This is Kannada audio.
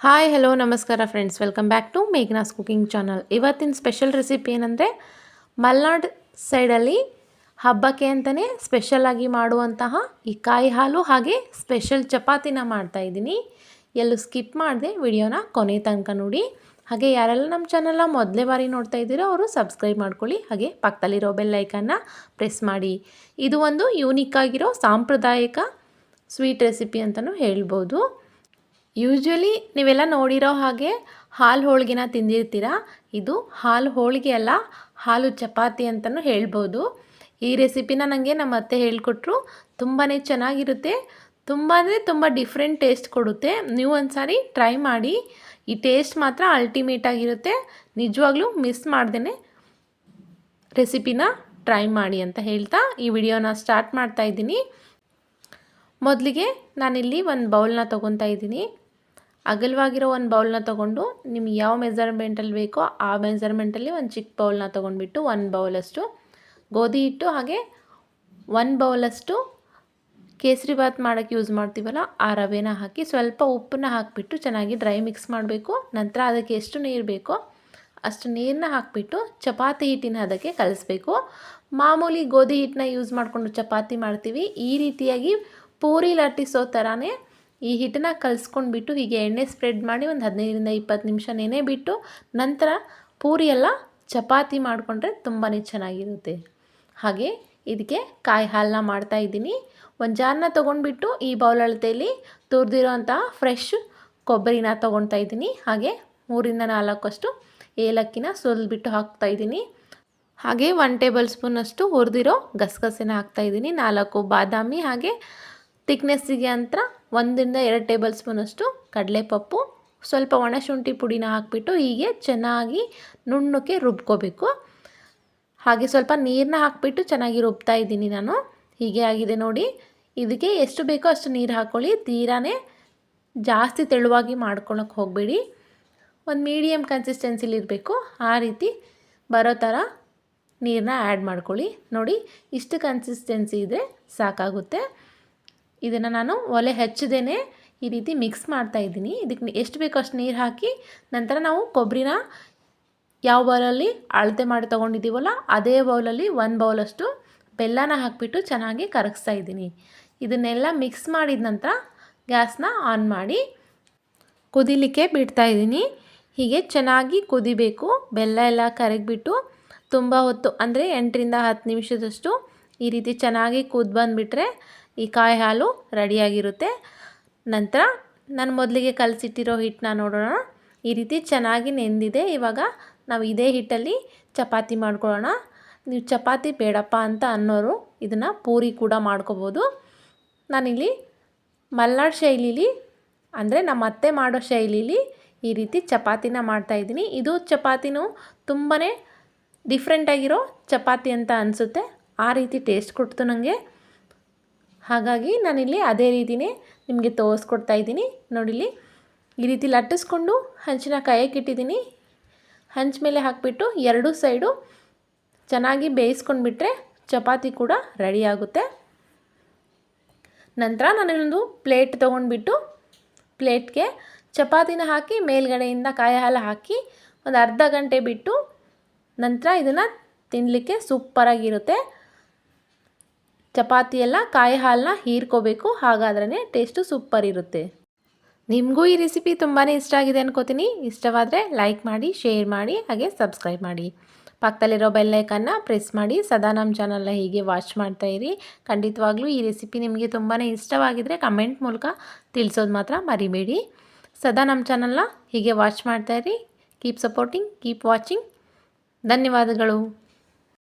ಹಾಯ್ ಹಲೋ ನಮಸ್ಕಾರ friends welcome back to Meghana's cooking channel ಇವತ್ತಿನ ಸ್ಪೆಷಲ್ ರೆಸಿಪಿ ಏನಂದರೆ ಮಲ್ನಾಡ್ ಸೈಡಲ್ಲಿ ಹಬ್ಬಕ್ಕೆ ಅಂತಲೇ ಸ್ಪೆಷಲಾಗಿ ಮಾಡುವಂತಹ ಈ ಕಾಯಿ ಹಾಲು ಹಾಗೆ ಸ್ಪೆಷಲ್ ಚಪಾತಿನ ಮಾಡ್ತಾಯಿದ್ದೀನಿ ಎಲ್ಲೂ ಸ್ಕಿಪ್ ಮಾಡಿದೆ, ವಿಡಿಯೋನ ಕೊನೆ ತನಕ ನೋಡಿ. ಹಾಗೆ ಯಾರೆಲ್ಲ ನಮ್ಮ ಚಾನಲ್ನ ಮೊದಲೇ ಬಾರಿ ನೋಡ್ತಾ ಇದ್ದೀರೋ ಅವರು ಸಬ್ಸ್ಕ್ರೈಬ್ ಮಾಡ್ಕೊಳ್ಳಿ. ಹಾಗೆ ಪಕ್ಕದಲ್ಲಿರೋ ಬೆಲ್ ಐಕನ್ನ ಪ್ರೆಸ್ ಮಾಡಿ. ಇದು ಒಂದು ಯೂನಿಕ್ ಆಗಿರೋ ಸಾಂಪ್ರದಾಯಿಕ ಸ್ವೀಟ್ ರೆಸಿಪಿ ಅಂತಲೂ ಹೇಳ್ಬೋದು. ಯೂಶ್ವಲಿ ನೀವೆಲ್ಲ ನೋಡಿರೋ ಹಾಗೆ ಹಾಲು ಹೋಳಿಗೆನ ತಿಂದಿರ್ತೀರ? ಇದು ಹಾಲು ಹೋಳಿಗೆ ಅಲ್ಲ, ಹಾಲು ಚಪಾತಿ ಅಂತಲೂ ಹೇಳ್ಬೋದು. ಈ ರೆಸಿಪಿನ ನನಗೆ ನಮ್ಮ ಅತ್ತೆ ಹೇಳಿಕೊಟ್ರು. ತುಂಬಾ ಚೆನ್ನಾಗಿರುತ್ತೆ. ತುಂಬ ಅಂದರೆ ತುಂಬ ಡಿಫ್ರೆಂಟ್ ಟೇಸ್ಟ್ ಕೊಡುತ್ತೆ. ನೀವು ಒಂದು ಸಾರಿ ಟ್ರೈ ಮಾಡಿ. ಈ ಟೇಸ್ಟ್ ಮಾತ್ರ ಅಲ್ಟಿಮೇಟ್ ಆಗಿರುತ್ತೆ. ನಿಜವಾಗ್ಲೂ ಮಿಸ್ ಮಾಡ್ದೇ ರೆಸಿಪಿನ ಟ್ರೈ ಮಾಡಿ ಅಂತ ಹೇಳ್ತಾ ಈ ವಿಡಿಯೋನ ಸ್ಟಾರ್ಟ್ ಮಾಡ್ತಾ ಇದ್ದೀನಿ. ಮೊದಲಿಗೆ ನಾನಿಲ್ಲಿ ಒಂದು ಬೌಲ್ನ ತೊಗೊತಾ ಇದ್ದೀನಿ. ಅಗಲವಾಗಿರೋ ಒಂದು ಬೌಲ್ನ ತೊಗೊಂಡು ನಿಮ್ಗೆ ಯಾವ ಮೆಜರ್ಮೆಂಟಲ್ಲಿ ಬೇಕೋ ಆ ಮೆಜರ್ಮೆಂಟಲ್ಲಿ ಒಂದು ಚಿಕ್ಕ ಬೌಲ್ನ ತೊಗೊಂಡ್ಬಿಟ್ಟು ಒಂದು ಬೌಲಷ್ಟು ಗೋಧಿ ಹಿಟ್ಟು ಹಾಗೆ ಒಂದು ಬೌಲಷ್ಟು ಕೇಸರಿ ಬಾತ್ ಮಾಡೋಕ್ಕೆ ಯೂಸ್ ಮಾಡ್ತೀವಲ್ಲ ಆ ರವೆನ ಹಾಕಿ ಸ್ವಲ್ಪ ಉಪ್ಪನ್ನ ಹಾಕಿಬಿಟ್ಟು ಚೆನ್ನಾಗಿ ಡ್ರೈ ಮಿಕ್ಸ್ ಮಾಡಬೇಕು. ನಂತರ ಅದಕ್ಕೆ ಎಷ್ಟು ನೀರು ಬೇಕೋ ಅಷ್ಟು ನೀರನ್ನ ಹಾಕಿಬಿಟ್ಟು ಚಪಾತಿ ಹಿಟ್ಟಿನ ಅದಕ್ಕೆ ಕಲಿಸ್ಬೇಕು. ಮಾಮೂಲಿ ಗೋಧಿ ಹಿಟ್ಟನ್ನ ಯೂಸ್ ಮಾಡಿಕೊಂಡು ಚಪಾತಿ ಮಾಡ್ತೀವಿ. ಈ ರೀತಿಯಾಗಿ ಪೂರಿ ಲಟ್ಟಿಸೋ ಥರನೇ ಈ ಹಿಟ್ಟನ್ನ ಕಲಿಸ್ಕೊಂಡ್ಬಿಟ್ಟು ಹೀಗೆ ಎಣ್ಣೆ ಸ್ಪ್ರೆಡ್ ಮಾಡಿ ಒಂದು ಹದಿನೈದರಿಂದ ಇಪ್ಪತ್ತು ನಿಮಿಷ ನೆನೆ ಬಿಟ್ಟು ನಂತರ ಪೂರಿ ಎಲ್ಲ ಚಪಾತಿ ಮಾಡಿಕೊಂಡ್ರೆ ತುಂಬಾ ಚೆನ್ನಾಗಿರುತ್ತೆ. ಹಾಗೆ ಇದಕ್ಕೆ ಕಾಯಿ ಹಾಲನ್ನ ಮಾಡ್ತಾ ಇದ್ದೀನಿ. ಒಂದು ಜಾರನ್ನ ತೊಗೊಂಡ್ಬಿಟ್ಟು ಈ ಬೌಲ್ ಅಳತೆಯಲ್ಲಿ ತುರಿದಿರೋ ಫ್ರೆಶ್ ಕೊಬ್ಬರಿನ ತೊಗೊಳ್ತಾ ಇದ್ದೀನಿ. ಹಾಗೆ ಮೂರಿಂದ ನಾಲ್ಕಷ್ಟು ಏಲಕ್ಕಿನ ಸುಲಿದ್ಬಿಟ್ಟು ಹಾಕ್ತಾಯಿದ್ದೀನಿ ಹಾಗೆ ಒನ್ ಟೇಬಲ್ ಸ್ಪೂನಷ್ಟು ಹುರಿದಿರೋ ಗಸಗಸೆನ ಹಾಕ್ತಾಯಿದ್ದೀನಿ ನಾಲ್ಕು ಬಾದಾಮಿ ಹಾಗೆ ತಿಕ್ನೆಸ್ಸಿಗೆ ಅಂತ ಒಂದರಿಂದ ಎರಡು ಟೇಬಲ್ ಸ್ಪೂನಷ್ಟು ಕಡಲೆಪಪ್ಪು, ಸ್ವಲ್ಪ ಒಣಶುಂಠಿ ಪುಡಿನ ಹಾಕಿಬಿಟ್ಟು ಹೀಗೆ ಚೆನ್ನಾಗಿ ನುಣ್ಣಕ್ಕೆ ರುಬ್ಕೋಬೇಕು. ಹಾಗೆ ಸ್ವಲ್ಪ ನೀರನ್ನ ಹಾಕಿಬಿಟ್ಟು ಚೆನ್ನಾಗಿ ರುಬ್ತಾ ಇದ್ದೀನಿ ನಾನು. ಹೀಗೆ ಆಗಿದೆ ನೋಡಿ. ಇದಕ್ಕೆ ಎಷ್ಟು ಬೇಕೋ ಅಷ್ಟು ನೀರು ಹಾಕ್ಕೊಳ್ಳಿ ತೀರಾನೇ ಜಾಸ್ತಿ ತೆಳುವಾಗಿ ಮಾಡ್ಕೊಳಕ್ಕೆ ಹೋಗಬೇಡಿ. ಒಂದು ಮೀಡಿಯಮ್ ಕನ್ಸಿಸ್ಟೆನ್ಸಿಲಿರಬೇಕು ಆ ರೀತಿ ಬರೋ ಥರ ನೀರನ್ನ ಆ್ಯಡ್ ಮಾಡ್ಕೊಳ್ಳಿ. ನೋಡಿ, ಇಷ್ಟು ಕನ್ಸಿಸ್ಟೆನ್ಸಿ ಇದ್ದರೆ ಸಾಕಾಗುತ್ತೆ. ಇದನ್ನು ನಾನು ಒಲೆ ಹೆಚ್ಚದೇನೆ ಈ ರೀತಿ ಮಿಕ್ಸ್ ಮಾಡ್ತಾ ಇದ್ದೀನಿ. ಇದಕ್ಕೆ ಎಷ್ಟು ಬೇಕೋ ಅಷ್ಟು ನೀರು ಹಾಕಿ ನಂತರ ನಾವು ಕೊಬ್ಬರಿನ ಯಾವ ಬೌಲಲ್ಲಿ ಅಳತೆ ಮಾಡಿ ತೊಗೊಂಡಿದ್ದೀವಲ್ಲ, ಅದೇ ಬೌಲಲ್ಲಿ ಒಂದು ಬೌಲಷ್ಟು ಬೆಲ್ಲನ ಹಾಕಿಬಿಟ್ಟು ಚೆನ್ನಾಗಿ ಕರಗಿಸ್ತಾ ಇದ್ದೀನಿ. ಇದನ್ನೆಲ್ಲ ಮಿಕ್ಸ್ ಮಾಡಿದ ನಂತರ ಗ್ಯಾಸ್ನ ಆನ್ ಮಾಡಿ ಕುದಿಲಿಕ್ಕೆ ಬಿಡ್ತಾ ಇದ್ದೀನಿ. ಹೀಗೆ ಚೆನ್ನಾಗಿ ಕುದಿಬೇಕು. ಬೆಲ್ಲ ಎಲ್ಲ ಕರಗಿಬಿಟ್ಟು ತುಂಬ ಹೊತ್ತು, ಅಂದರೆ ಎಂಟರಿಂದ ಹತ್ತು ನಿಮಿಷದಷ್ಟು ಈ ರೀತಿ ಚೆನ್ನಾಗಿ ಕುದ್ದು ಬಂದುಬಿಟ್ರೆ ಈ ಕಾಯಿ ಹಾಲು ರೆಡಿಯಾಗಿರುತ್ತೆ. ನಂತರ ನಾನು ಮೊದಲಿಗೆ ಕಲಸಿಟ್ಟಿರೋ ಹಿಟ್ಟನ್ನ ನೋಡೋಣ. ಈ ರೀತಿ ಚೆನ್ನಾಗಿ ನೆಂದಿದೆ. ಇವಾಗ ನಾವು ಇದೇ ಹಿಟ್ಟಲ್ಲಿ ಚಪಾತಿ ಮಾಡ್ಕೊಳ್ಳೋಣ. ನೀವು ಚಪಾತಿ ಬೇಡಪ್ಪ ಅಂತ ಅನ್ನೋರು ಇದನ್ನು ಪೂರಿ ಕೂಡ ಮಾಡ್ಕೋಬೋದು. ನಾನಿಲ್ಲಿ ಮಲ್ನಾಡು ಶೈಲೀಲಿ, ಅಂದರೆ ನಮ್ಮ ಅತ್ತೆ ಮಾಡೋ ಶೈಲೀಲಿ ಈ ರೀತಿ ಚಪಾತಿನ ಮಾಡ್ತಾಯಿದ್ದೀನಿ ಇದು ಚಪಾತಿನೂ ತುಂಬಾ ಡಿಫ್ರೆಂಟಾಗಿರೋ ಚಪಾತಿ ಅಂತ ಅನಿಸುತ್ತೆ. ಆ ರೀತಿ ಟೇಸ್ಟ್ ಕೊಡ್ತು ನನಗೆ ಹಾಗಾಗಿ ನಾನಿಲ್ಲಿ ಅದೇ ರೀತಿಯೇ ನಿಮಗೆ ತೋರಿಸ್ಕೊಡ್ತಾ ಇದ್ದೀನಿ. ನೋಡಿಲಿ ಈ ರೀತಿ ಲಟ್ಟಿಸ್ಕೊಂಡು ಹಂಚಿನ ಕಾಯಕ್ಕೆ ಇಟ್ಟಿದ್ದೀನಿ ಹಂಚ ಮೇಲೆ ಹಾಕಿಬಿಟ್ಟು ಎರಡೂ ಸೈಡು ಚೆನ್ನಾಗಿ ಬೇಯಿಸ್ಕೊಂಡ್ಬಿಟ್ರೆ ಚಪಾತಿ ಕೂಡ ರೆಡಿ ಆಗುತ್ತೆ. ನಂತರ ನಾನೊಂದು ಪ್ಲೇಟ್ ತೊಗೊಂಡ್ಬಿಟ್ಟು ಪ್ಲೇಟ್ಗೆ ಚಪಾತಿನ ಹಾಕಿ ಮೇಲ್ಗಡೆಯಿಂದ ಕಾಯಿ ಹಾಲು ಹಾಕಿ ಒಂದು ಅರ್ಧ ಗಂಟೆ ಬಿಟ್ಟು ನಂತರ ಇದನ್ನು ತಿನ್ನಲಿಕ್ಕೆ ಸೂಪರಾಗಿರುತ್ತೆ. ಚಪಾತಿ ಎಲ್ಲ ಕಾಯಿ ಹಾಲನ್ನ ಹೀರ್ಕೋಬೇಕು ಹಾಗಾದ್ರೆ ಟೇಸ್ಟು ಸೂಪರ್ ಇರುತ್ತೆ. ನಿಮಗೂ ಈ ರೆಸಿಪಿ ತುಂಬಾ ಇಷ್ಟ ಆಗಿದೆ ಅನ್ಕೋತೀನಿ. ಇಷ್ಟವಾದರೆ ಲೈಕ್ ಮಾಡಿ ಶೇರ್ ಮಾಡಿ, ಹಾಗೆ ಸಬ್ಸ್ಕ್ರೈಬ್ ಮಾಡಿ. ಪಕ್ಕದಲ್ಲಿರೋ ಬೆಲ್ಲೈಕನ್ನು ಪ್ರೆಸ್ ಮಾಡಿ, ಸದಾ ನಮ್ಮ ಚಾನಲ್ನ ಹೀಗೆ ವಾಚ್ ಮಾಡ್ತಾ ಇರಿ. ಖಂಡಿತವಾಗ್ಲೂ ಈ ರೆಸಿಪಿ ನಿಮಗೆ ತುಂಬಾ ಇಷ್ಟವಾಗಿದ್ದರೆ ಕಮೆಂಟ್ ಮೂಲಕ ತಿಳಿಸೋದು ಮಾತ್ರ ಮರಿಬೇಡಿ. ಸದಾ ನಮ್ಮ ಚಾನಲ್ನ ಹೀಗೆ ವಾಚ್ ಮಾಡ್ತಾಯಿರಿ ಕೀಪ್ ಸಪೋರ್ಟಿಂಗ್ ಕೀಪ್ ವಾಚಿಂಗ್ ಧನ್ಯವಾದಗಳು.